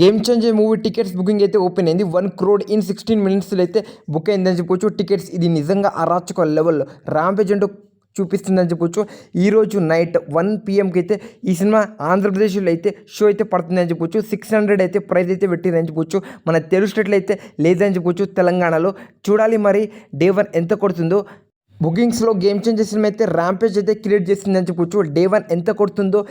Game changer movie tickets booking అయితే open అయింది. One crore in sixteen మినిట్స్లో అయితే బుక్ అయిందని చెప్పొచ్చు. టికెట్స్ ఇది నిజంగా అరాచక లెవెల్లో ర్యాంపేజ్ అంటూ చూపిస్తుందని చెప్పొచ్చు. ఈరోజు నైట్ వన్ పిఎంకి అయితే ఈ సినిమా ఆంధ్రప్రదేశ్లో అయితే షో అయితే పడుతుందని చెప్పొచ్చు. సిక్స్ హండ్రెడ్ అయితే ప్రైజ్ అయితే పెట్టిందని చెప్పొచ్చు. మన తెలుగు స్టేట్లో అయితే లేదని చెప్పొచ్చు. తెలంగాణలో చూడాలి మరి డే వన్ ఎంత కొడుతుందో. బుకింగ్స్లో గేమ్ చేంజ్ సినిమా అయితే ర్యాంపేజ్ అయితే క్రియేట్ చేసిందని చెప్పొచ్చు. డే వన్ ఎంత కొడుతుందో.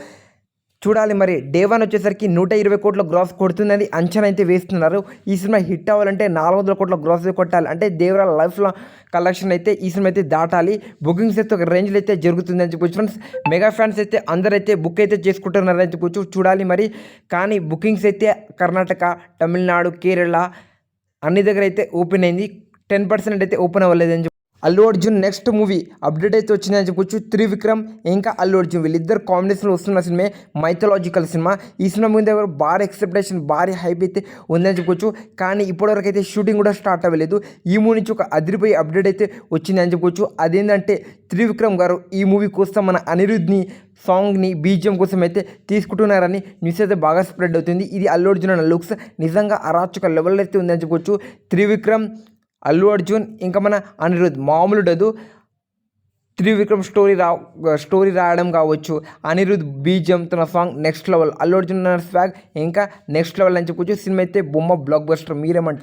చూడాలి మరి. డే వన్ వచ్చేసరికి నూట ఇరవై కోట్ల గ్రాస్ కొడుతుందని అంచనా అయితే వేస్తున్నారు. ఈ సినిమా హిట్ అవ్వాలంటే నాలుగు వందల కోట్ల గ్రాస్ కొట్టాలి. అంటే దేవరాల లైఫ్లో కలెక్షన్ అయితే ఈ సినిమా అయితే దాటాలి. బుకింగ్స్ అయితే ఒక రేంజ్లో అయితే జరుగుతుందని చెప్పొచ్చు ఫ్రెండ్స్ మెగా ఫ్యాన్స్ అయితే అందరైతే బుక్ అయితే చేసుకుంటున్నారని చెప్పొచ్చు. చూడాలి మరి. కానీ బుకింగ్స్ అయితే కర్ణాటక తమిళనాడు కేరళ అన్ని దగ్గర అయితే ఓపెన్ అయింది. టెన్ పర్సెంట్ అయితే ఓపెన్ అవ్వలేదని Allu Arjun next movie update అయితే వచ్చిందని చెప్పొచ్చు. త్రివిక్రమ్ ఇంకా అల్లు అర్జున్ వీళ్ళిద్దరు కాంబినేషన్లో వస్తున్న సినిమా మైథలాజికల్ సినిమా ఈ సినిమా మీద ఎవరు భారీ ఎక్స్పెక్టేషన్ భారీ హైప్ అయితే ఉందని చెప్పొచ్చు. కానీ ఇప్పటివరకు అయితే షూటింగ్ కూడా స్టార్ట్ అవ్వలేదు. ఈ మూవీ నుంచి ఒక అదిరిపోయి అప్డేట్ అయితే వచ్చిందని చెప్పొచ్చు. అదేంటంటే త్రివిక్రమ్ గారు ఈ మూవీ కోసం మన అనిరుద్ని సాంగ్ని బీజిఎం కోసం అయితే తీసుకుంటున్నారని న్యూస్ అయితే బాగా స్ప్రెడ్ అవుతుంది. ఇది అల్లు అర్జున్ అన్న లుక్స్ నిజంగా అరాచక లెవెల్ అయితే ఉందని చెప్పొచ్చు. త్రివిక్రమ్ అల్లు అర్జున్ ఇంకా మన అనిరుద్. మామూలు డదు. త్రివిక్రమ్ స్టోరీ రా స్టోరీ రాయడం కావచ్చు. అనిరుద్ బీజం తన song next level Allu Arjun swag ఇంకా నెక్స్ట్ లెవెల్ అని చెప్పొచ్చు. సినిమా అయితే బొమ్మ బ్లాక్ బస్టర్ మీరేమంటారు?